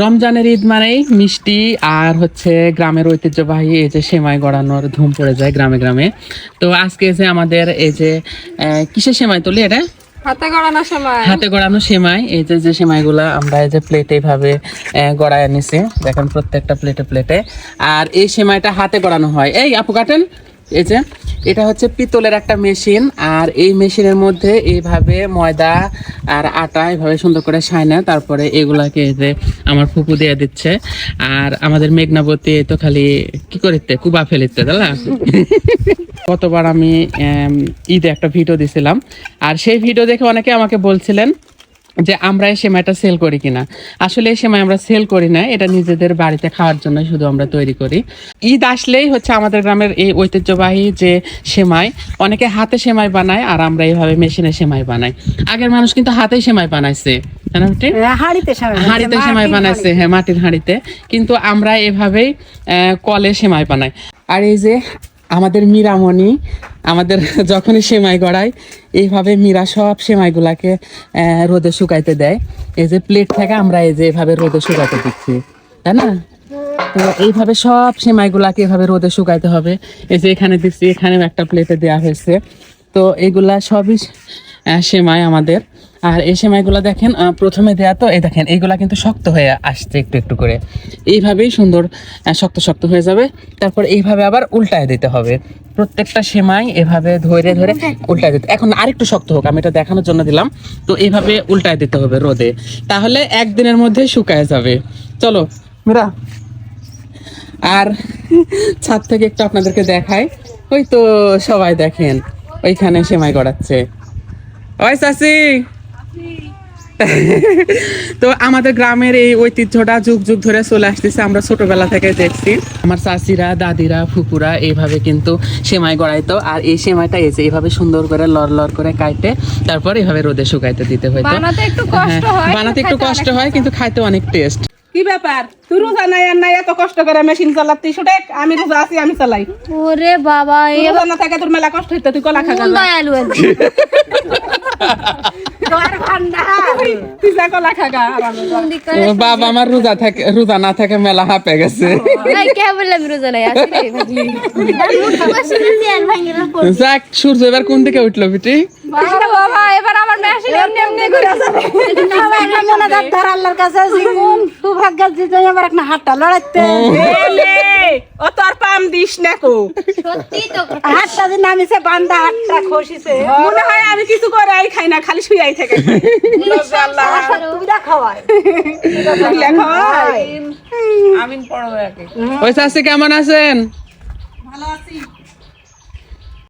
রমজানের ঈদ মানেই মিষ্টি আর হচ্ছে গ্রামের ঐতিহ্যবাহী এই যে সেমাই গড়ানোর ধুম পড়ে যায় গ্রামে গ্রামে। তো আজকে যে আমাদের এই যে কিসের সেমাই তুলি এটা? হাতে গড়ানোর সময় হাতে গড়ানো সেমাই এই যে যে সেমাইগুলো আমরা এই যে প্লেটে এইভাবে গড়ায় নিছি দেখেন প্রত্যেকটা প্লেটে প্লেটে আর এই সেমাইটা হাতে গড়ানো হয়। এই আপু কাটেন। এই যে, এটা হচ্ছে পিতলের একটা মেশিন, আর এই মেশিনের মধ্যে এইভাবে ময়দা আর আটা এইভাবে সুন্দর করে সায়না তারপরে এগুলাকে যে আমার ফুপু দিয়ে দিচ্ছে। আর আমাদের মেঘনাবতী তো খালি কি করিতে, কুবা ফেলিতে তাহলে গতবার আমি ঈদে একটা ভিডিও দিছিলাম, আর সেই ভিডিও দেখে অনেকে আমাকে বলছিলেন যে আমরা এই সেমাইটা সেল করি কিনা। আসলে এই সেমাই আমরা সেল করি না এটা নিজেদের বাড়িতে খাওয়ার জন্য শুধু আমরা তৈরি করি। ঈদ আসলেই হচ্ছে আমাদের গ্রামের এই ঐতিহ্যবাহী যে সেমাই অনেকে হাতে সেমাই বানায় আর আমরা এইভাবে মেশিনে সেমাই বানাই। আগের মানুষ কিন্তু হাতেই সেমাই বানাইছে? হাড়িতে সেমাই বানাইছে হ্যাঁ মাটির হাঁড়িতে। কিন্তু আমরা এভাবেই আহ, কলে সেমাই বানাই। আর এই যে আমাদের মীরামণি, আমাদের যখনই সেমাই গড়ায়, এইভাবে মীরা সব সেমাইগুলাকে রোদে শুকাইতে দেয়। এই যে প্লেট থেকে আমরা এই যে এভাবে রোদে শুকাইতে দিচ্ছি, তাই না? তো এইভাবে সব সেমাইগুলাকে এভাবে রোদে শুকাইতে হবে। এই যে এখানে দিচ্ছি, এখানেও একটা প্লেটে দেওয়া হয়েছে। তো এগুলা সবই সেমাই আমাদের। আর এই সেমাইগুলো দেখেন প্রথমে দেয়া তো, এই দেখেন, এইগুলা কিন্তু শক্ত হয়ে আসছে একটু একটু করে। এইভাবেই সুন্দর শক্ত শক্ত হয়ে যাবে। তারপর এইভাবে আবার উল্টায় দিতে হবে। প্রত্যেকটা সেমাই এভাবে ধরে ধরে উল্টায় দিতে এখন আরেকটু শক্ত হোক, আমি এটা দেখানোর জন্য দিলাম। তো এইভাবে উল্টায় দিতে হবে রোদে। তাহলে একদিনের মধ্যে শুকায় যাবে। চলো, মেরা। আর ছাদ থেকে একটু আপনাদেরকে দেখাই। ওই তো সবাই দেখেন, ওইখানে সেমাই গড়াচ্ছে। ওই চাচি তো আমাদের গ্রামের এই ঐতিহ্যটা যুগ যুগ ধরে চলে আসতেছে আমরা ছোটবেলা থেকে দেখছি। আমার চাচিরা দাদিরা ফুপুরা এইভাবে কিন্তু সেমাই গড়াইতো আর এই সেমাইটা এসে এইভাবে সুন্দর করে লড় লড় করে কাটে তারপর এইভাবে রোদে শুকাইতে দিতে হইতো। বানাতে একটু কষ্ট হ্যাঁ, হয় বানাতে একটু কষ্ট হয় কিন্তু খাইতে অনেক টেস্ট কি ব্যাপার? তুই রোজা নাই আর নাই এত কষ্ট করে মেশিন চালাতি শুটে আমি রোজা আছি আমি চালাই। ওরে বাবা তুই রোজা না থাকে তোর মেলা কষ্ট হইতে তুই কলা খা কোন দয়ালু আজকে? তুই যা কলা বাবা আমার রোজা থাকে রোজা না থাকে মেলা হাঁপে গেছে। কে বললাম রোজা নাই, আসি রে, ভাগলি। যাক সূর্য এবার কোন দিকে উঠল বিটি? বাবা বাবা এবার আমার মেশিন এমনি এমনি করে এলে, ও তোর পাম দিস না কো। সত্যি তো। হাতটা যে নামিছে বান্দা হাতটা খসিছে। মনে হয় আমি কিছু করে আই খাই না খালি শুয়াই থেকে। খাওয়াই। ওই চাষি কেমন আছেন?